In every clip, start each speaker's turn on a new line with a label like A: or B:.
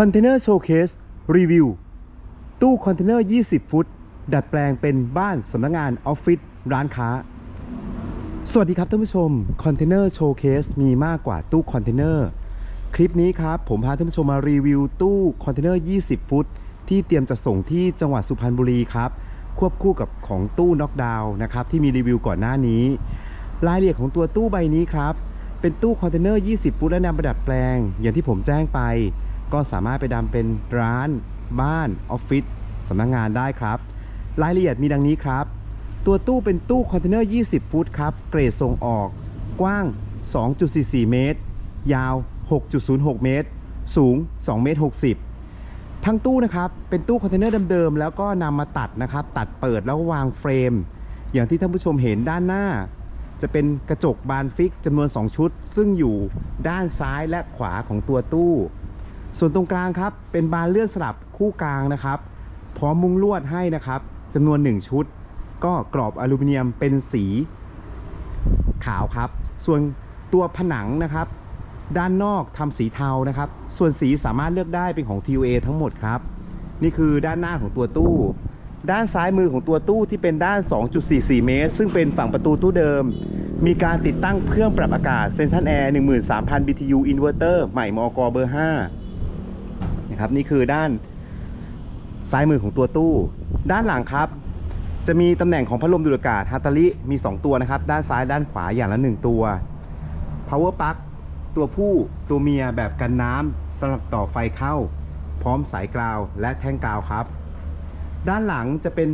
A: คอนเทนเนอร์โชว์เคสรีวิวตู้คอนเทนเนอร์ 20 ฟุต ดัดแปลงเป็นบ้านสำนักงานออฟฟิศร้านค้า สวัสดีครับท่านผู้ชม คอนเทนเนอร์โชว์เคสมีมากกว่าตู้คอนเทนเนอร์ คลิปนี้ครับ ผมพาท่านผู้ชมมารีวิวตู้คอนเทนเนอร์ 20 ฟุต ที่เตรียมจะส่งที่จังหวัดสุพรรณบุรีครับ ควบคู่กับของตู้น็อกดาวน์นะครับ ที่มีรีวิวก่อนหน้านี้ รายละเอียดของตัวตู้ใบนี้ครับ เป็นตู้คอนเทนเนอร์ 20 ฟุตและนำประดับแปลง อย่างที่ผมแจ้งไป ก็สามารถไปดำเป็นร้าน บ้านออฟฟิศสำนักงงานได้ครับ รายละเอียดมีดังนี้ครับ ตัวตู้เป็นตู้คอนเทนเนอร์ 20 ฟุตครับ เกรดส่งออก กว้าง 2.44 เมตร ยาว 6.06 เมตร สูง 2 เมตร 60 ทั้งตู้นะครับ เป็นตู้คอนเทนเนอร์เดิมๆ แล้วก็นำมาตัดนะครับ ตัดเปิดแล้ววางเฟรม อย่างที่ท่านผู้ชมเห็นด้านหน้า จะเป็นกระจกบานฟิกจำนวน 2 ชุด ซึ่งอยู่ด้านซ้ายและขวาของตัวตู้ ส่วนตรงกลางครับ เป็นบานเลื่อนสลับคู่กลางนะครับ พร้อมมุ้งลวดให้นะครับจำนวน 1 ชุด ก็กรอบอลูมิเนียมเป็นสีขาวครับ ส่วนตัวผนังนะครับ ด้านนอกทำสีเทานะครับ ส่วนสีสามารถเลือกได้เป็นของ TUA ทั้งหมดครับ นี่คือด้านหน้าของตัวตู้ ด้านซ้ายมือของตัวตู้ที่เป็นด้าน 2.44 เมตร ซึ่งเป็นฝั่งประตูตู้เดิม มีการติดตั้งเครื่องปรับอากาศเซนทันแอร์13,000 BTU Inverter ใหม่มอกเบอร์ 5 นะครับนี่คือด้านซ้ายมือของตัวตู้ ด้านหลังครับ จะมีตำแหน่งของพัดลมดูดอากาศฮัตตาริมี 2 ตัวนะครับ ด้านซ้ายด้านขวาอย่างละ 1 ตัว power plug ตัวผู้ตัวเมียแบบกันน้ำสำหรับต่อไฟเข้า พร้อมสายกราวและแท่งกราวครับ ด้านหลังจะเป็น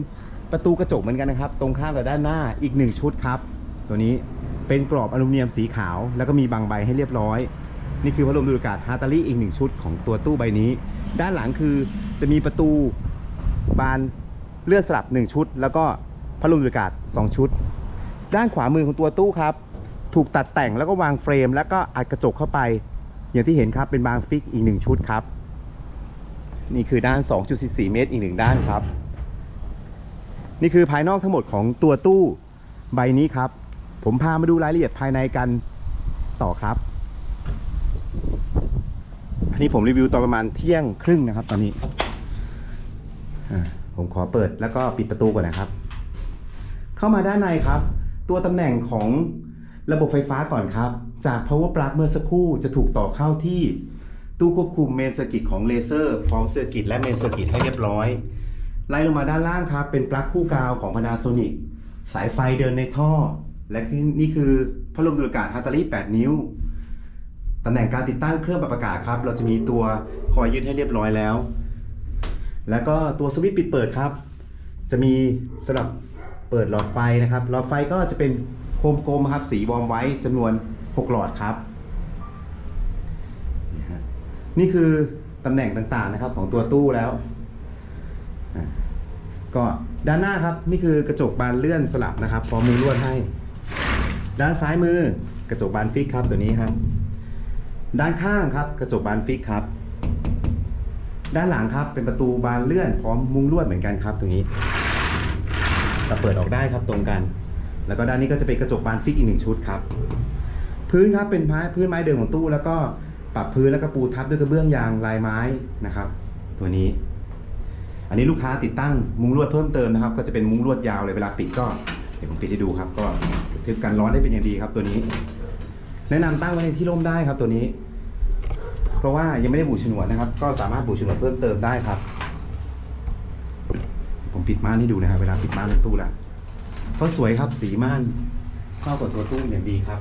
A: ประตูกระจกเหมือนกันนะครับ ตรงข้ามกับด้านหน้าอีก 1 ชุดครับ ตัวนี้เป็นกรอบอลูมิเนียมสีขาว แล้วก็มีบางใบให้เรียบร้อย นี่คือพัดลมดูดอากาศฮาตาลีอีกหนึ่งชุดของตัวตู้ใบนี้ ด้านหลังคือจะมีประตูบานเลื่อนสลับ 1 ชุด แล้วก็พัดลมดูดอากาศ 2 ชุด ด้านขวามือของตัวตู้ครับ ถูกตัดแต่งแล้วก็วางเฟรม แล้วก็อัดกระจกเข้าไป อย่างที่เห็นครับเป็นบางฟิกอีก 1 ชุดครับ นี่คือด้าน 2.44 เมตรอีกหนึ่งด้านครับ นี่คือภายนอกทั้งหมดของตัวตู้ใบนี้ครับ ผมพามาดูรายละเอียดภายในกันต่อครับ อันนี้ผมรีวิวตอนประมาณเที่ยงครึ่งนะครับ ตอนนี้ผมขอเปิดแล้วก็ปิดประตูก่อนนะครับ เข้ามาด้านในครับ ตัวตำแหน่งของระบบไฟฟ้าก่อนครับ จาก power plug เมื่อสักครู่จะถูกต่อเข้าที่ ตู้ควบคุมเมนเซอร์กิตของเลเซอร์พร้อมเซอร์กิตและเมนเซอร์กิตให้เรียบร้อย ไล่ลงมาด้านล่างครับ เป็นปลั๊กคู่กาวของ Panasonic สายไฟเดินในท่อ และนี่คือพัดลมดูดอากาศฮัตตาลี8นิ้ว ตำแหน่งการติดตั้งเครื่องปรับอากาศครับ เราจะมีตัวคอยยึดให้เรียบร้อยแล้ว แล้วก็ตัวสวิตช์ปิดเปิดครับ จะมีสำหรับเปิดหลอดไฟนะครับ หลอดไฟก็จะเป็นโคมกลมครับ สีวอมไว้จำนวน 6 หลอดครับ นี่คือตำแหน่งต่างๆนะครับของตัวตู้แล้ว ก็ด้านหน้าครับนี่คือกระจกบานเลื่อนสลับนะครับพร้อมมือลวดให้ ด้านซ้ายมือกระจกบานฟิกครับตัวนี้ครับ ด้านข้างครับกระจกบานฟิกครับ ด้านหลังครับเป็นประตูบานเลื่อนพร้อมมุ้งลวดเหมือนกันครับตรงนี้แต่เปิดออกได้ครับตรงกัน แล้วก็ด้านนี้ก็จะเป็นกระจกบานฟิกอีกหนึ่งชุดครับ พื้นครับเป็นไม้พื้นไม้เดิมของตู้ แล้วก็ปรับพื้นแล้วก็ปูทับด้วยกระเบื้องยางลายไม้นะครับ ตัวนี้ อันนี้ลูกค้าติดตั้งมุ้งลวดเพิ่มเติมนะครับ ก็จะเป็นมุ้งลวดยาวเลยเวลาปิดก็เดี๋ยวผมปิดให้ดูครับ ก็ทึบกันร้อนได้เป็นอย่างดีครับตัวนี้ แนะนำตั้งไว้ในที่ร่มได้ครับตัวนี้ เพราะว่ายังไม่ได้บูชนวนนะครับ ก็สามารถบูชนวนเพิ่มเติมได้ครับ ผมปิดม่านให้ดูนะครับเวลาปิดม่านในตู้แล้วก็สวยครับสีม่านเข้ากับตัวตู้อย่างดีครับ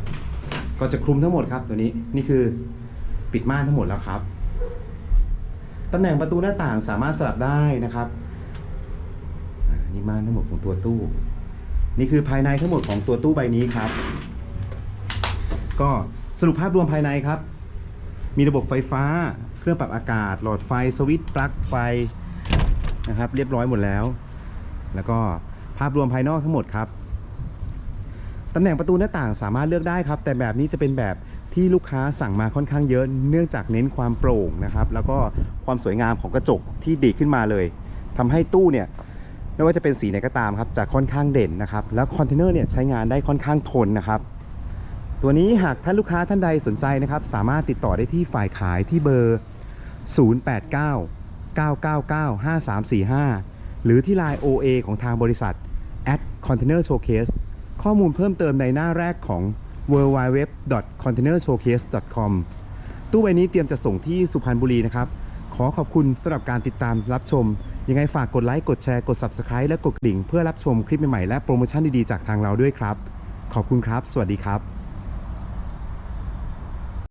A: ก็จะคลุมทั้งหมดครับตัวนี้นี่คือปิดม่านทั้งหมดแล้วครับตำแหน่งประตูหน้าต่างสามารถสลับได้นะครับอ่านี่ม่านทั้งหมดของตัวตู้ นี่คือภายในทั้งหมดของตัวตู้ใบนี้ครับ ก็สรุปภาพรวมภายในครับ มีระบบไฟฟ้า เครื่องปรับอากาศ หลอดไฟสวิตช์ปลั๊กไฟนะครับ เรียบร้อยหมดแล้ว แล้วก็ภาพรวมภายนอกทั้งหมดครับตำแหน่งประตูหน้าต่างสามารถเลือกได้ครับ แต่แบบนี้จะเป็นแบบที่ลูกค้าสั่งมาค่อนข้างเยอะ เนื่องจากเน้นความโปร่งนะครับ แล้วก็ความสวยงามของกระจกที่ดีขึ้นมาเลยทำให้ตู้เนี่ยไม่ว่าจะเป็นสีไหนก็ตามครับจะค่อนข้างเด่นนะครับ แล้วคอนเทนเนอร์เนี่ยใช้งานได้ค่อนข้างทนนะครับ ตัวนี้หากท่านลูกค้าท่านใดสนใจนะครับ สามารถติดต่อได้ที่ฝ่ายขายที่เบอร์ 089 999 5345 หรือที่ Line OA ของทางบริษัท at container showcase ข้อมูลเพิ่มเติมในหน้าแรกของ www.containershowcase.com ตู้ใบนี้เตรียมจะส่งที่สุพรรณบุรีนะครับ ขอขอบคุณสำหรับการติดตามรับชม ยังไงฝากกดไลค์กดแชร์กด Subscribe และกดกระดิ่ง เพื่อรับชมคลิปใหม่ๆและโปรโมชั่นดีๆจากทางเราด้วยครับ ขอบคุณครับ สวัสดีครับ